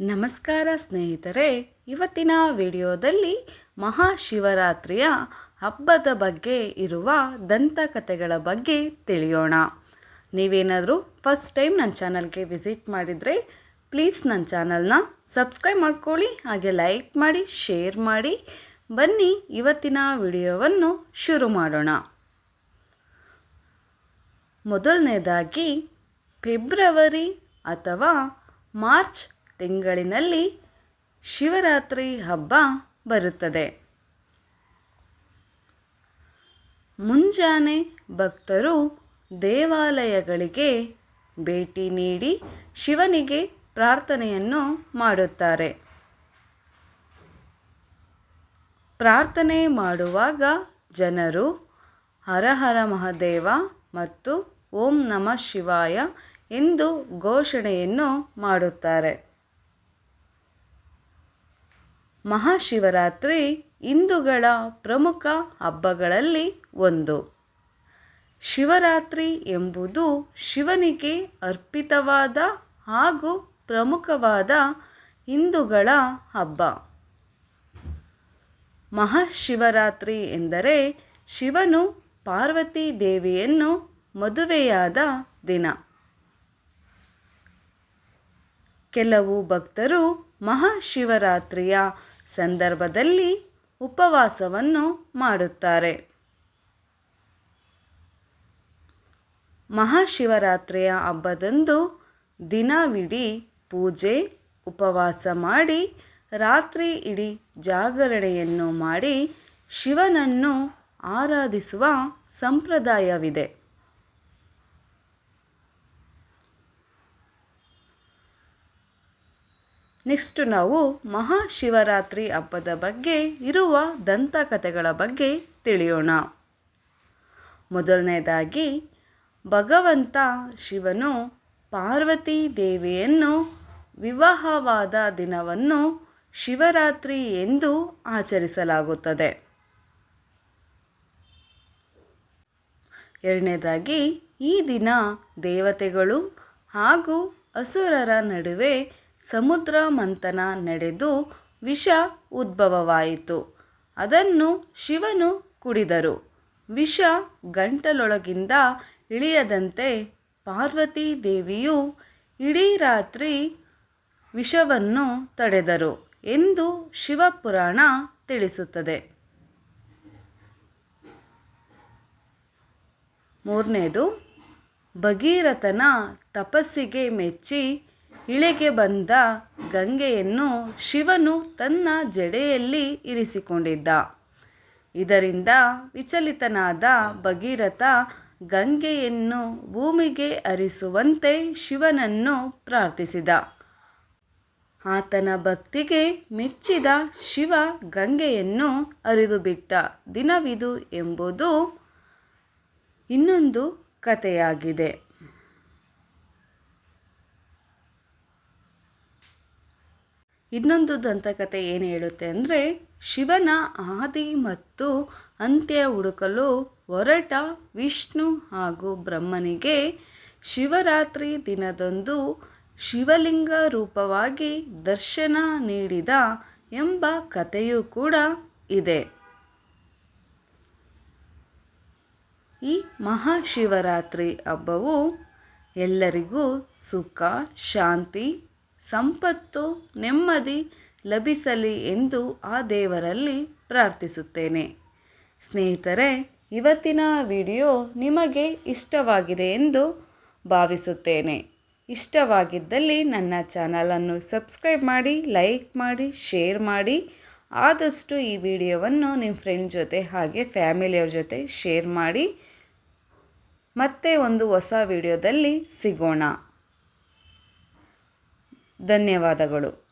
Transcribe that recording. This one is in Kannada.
ನಮಸ್ಕಾರ ಸ್ನೇಹಿತರೆ, ಇವತ್ತಿನ ವಿಡಿಯೋದಲ್ಲಿ ಮಹಾಶಿವರಾತ್ರಿಯ ಹಬ್ಬದ ಬಗ್ಗೆ ಇರುವ ದಂತಕಥೆಗಳ ಬಗ್ಗೆ ತಿಳಿಯೋಣ. ನೀವೇನಾದರೂ ಫಸ್ಟ್ ಟೈಮ್ ನನ್ನ ಚಾನಲ್ಗೆ ವಿಸಿಟ್ ಮಾಡಿದರೆ ಪ್ಲೀಸ್ ನನ್ನ ಚಾನಲ್ನ ಸಬ್ಸ್ಕ್ರೈಬ್ ಮಾಡ್ಕೊಳ್ಳಿ, ಹಾಗೆ ಲೈಕ್ ಮಾಡಿ ಶೇರ್ ಮಾಡಿ. ಬನ್ನಿ, ಇವತ್ತಿನ ವಿಡಿಯೋವನ್ನು ಶುರು ಮಾಡೋಣ. ಮೊದಲನೇದಾಗಿ ಫೆಬ್ರವರಿ ಅಥವಾ ಮಾರ್ಚ್ ತಿಂಗಳಿನಲ್ಲಿ ಶಿವರಾತ್ರಿ ಹಬ್ಬ ಬರುತ್ತದೆ. ಮುಂಜಾನೆ ಭಕ್ತರು ದೇವಾಲಯಗಳಿಗೆ ಭೇಟಿ ನೀಡಿ ಶಿವನಿಗೆ ಪ್ರಾರ್ಥನೆಯನ್ನು ಮಾಡುತ್ತಾರೆ. ಪ್ರಾರ್ಥನೆ ಮಾಡುವಾಗ ಜನರು ಹರ ಹರ ಮಹಾದೇವ ಮತ್ತು ಓಂ ನಮಃ ಶಿವಾಯ ಎಂದು ಘೋಷಣೆಯನ್ನು ಮಾಡುತ್ತಾರೆ. ಮಹಾಶಿವರಾತ್ರಿ ಹಿಂದೂಗಳ ಪ್ರಮುಖ ಹಬ್ಬಗಳಲ್ಲಿ ಒಂದು. ಶಿವರಾತ್ರಿ ಎಂಬುದು ಶಿವನಿಗೆ ಅರ್ಪಿತವಾದ ಹಾಗೂ ಪ್ರಮುಖವಾದ ಹಿಂದೂಗಳ ಹಬ್ಬ. ಮಹಾಶಿವರಾತ್ರಿ ಎಂದರೆ ಶಿವನು ಪಾರ್ವತಿ ದೇವಿಯನ್ನು ಮದುವೆಯಾದ ದಿನ. ಕೆಲವು ಭಕ್ತರು ಮಹಾಶಿವರಾತ್ರಿಯ ಸಂದರ್ಭದಲ್ಲಿ ಉಪವಾಸವನ್ನು ಮಾಡುತ್ತಾರೆ. ಮಹಾಶಿವರಾತ್ರಿಯ ಹಬ್ಬದಂದು ದಿನವಿಡೀ ಪೂಜೆ, ಉಪವಾಸ ಮಾಡಿ ರಾತ್ರಿ ಇಡೀ ಜಾಗರಣೆಯನ್ನು ಮಾಡಿ ಶಿವನನ್ನು ಆರಾಧಿಸುವ ಸಂಪ್ರದಾಯವಿದೆ. ನೆಕ್ಸ್ಟ್ ನಾವು ಮಹಾಶಿವರಾತ್ರಿ ಹಬ್ಬದ ಬಗ್ಗೆ, ಇರುವ ದಂತಕಥೆಗಳ ಬಗ್ಗೆ ತಿಳಿಯೋಣ. ಮೊದಲನೇದಾಗಿ, ಭಗವಂತ ಶಿವನು ಪಾರ್ವತಿ ದೇವಿಯನ್ನು ವಿವಾಹವಾದ ದಿನವನ್ನು ಶಿವರಾತ್ರಿ ಎಂದು ಆಚರಿಸಲಾಗುತ್ತದೆ. ಎರಡನೇದಾಗಿ, ಈ ದಿನ ದೇವತೆಗಳು ಹಾಗೂ ಅಸುರರ ನಡುವೆ ಸಮುದ್ರ ಮಂಥನ ನಡೆದು ವಿಷ ಉದ್ಭವವಾಯಿತು. ಅದನ್ನು ಶಿವನು ಕುಡಿದರು. ವಿಷ ಗಂಟಲೊಳಗಿಂದ ಇಳಿಯದಂತೆ ಪಾರ್ವತಿ ದೇವಿಯು ಇಡೀ ರಾತ್ರಿ ವಿಷವನ್ನು ತಡೆದರು ಎಂದು ಶಿವಪುರಾಣ ತಿಳಿಸುತ್ತದೆ. ಮೂರನೇದು, ಭಗೀರಥನ ತಪಸ್ಸಿಗೆ ಮೆಚ್ಚಿ ಇಳೆಗೆ ಬಂದ ಗಂಗೆಯನ್ನು ಶಿವನು ತನ್ನ ಜಡೆಯಲ್ಲಿ ಇರಿಸಿಕೊಂಡಿದ್ದ. ಇದರಿಂದ ವಿಚಲಿತನಾದ ಭಗೀರಥ ಗಂಗೆಯನ್ನು ಭೂಮಿಗೆ ಅರಿಸುವಂತೆ ಶಿವನನ್ನು ಪ್ರಾರ್ಥಿಸಿದ. ಆತನ ಭಕ್ತಿಗೆ ಮೆಚ್ಚಿದ ಶಿವ ಗಂಗೆಯನ್ನು ಅರಿದುಬಿಟ್ಟ ದಿನವಿದು ಎಂಬುದು ಇನ್ನೊಂದು ಕಥೆಯಾಗಿದೆ. ಇನ್ನೊಂದು ದಂತಕತೆ ಏನು ಹೇಳುತ್ತೆ ಅಂದರೆ, ಶಿವನ ಆದಿ ಮತ್ತು ಅಂತ್ಯ ಹುಡುಕಲು ಹೊರಟ ವಿಷ್ಣು ಹಾಗೂ ಬ್ರಹ್ಮನಿಗೆ ಶಿವರಾತ್ರಿ ದಿನದಂದು ಶಿವಲಿಂಗ ರೂಪವಾಗಿ ದರ್ಶನ ನೀಡಿದ ಎಂಬ ಕಥೆಯೂ ಕೂಡ ಇದೆ. ಈ ಮಹಾಶಿವರಾತ್ರಿ ಹಬ್ಬವು ಎಲ್ಲರಿಗೂ ಸುಖ, ಶಾಂತಿ ಸಂಪತ್ತು ನೆಮ್ಮದಿ ಲಭಿಸಲಿ ಎಂದು ಆ ದೇವರಲ್ಲಿ ಪ್ರಾರ್ಥಿಸುತ್ತೇನೆ. ಸ್ನೇಹಿತರೆ, ಇವತ್ತಿನ ವಿಡಿಯೋ ನಿಮಗೆ ಇಷ್ಟವಾಗಿದೆ ಎಂದು ಭಾವಿಸುತ್ತೇನೆ. ಇಷ್ಟವಾಗಿದ್ದಲ್ಲಿ ನನ್ನ ಚಾನಲನ್ನು ಸಬ್ಸ್ಕ್ರೈಬ್ ಮಾಡಿ, ಲೈಕ್ ಮಾಡಿ, ಶೇರ್ ಮಾಡಿ. ಆದಷ್ಟು ಈ ವಿಡಿಯೋವನ್ನು ನಿಮ್ಮ ಫ್ರೆಂಡ್ ಜೊತೆ ಹಾಗೆ ಫ್ಯಾಮಿಲಿಯವ್ರ ಜೊತೆ ಶೇರ್ ಮಾಡಿ. ಮತ್ತೆ ಒಂದು ಹೊಸ ವಿಡಿಯೋದಲ್ಲಿ ಸಿಗೋಣ. ಧನ್ಯವಾದಗಳು.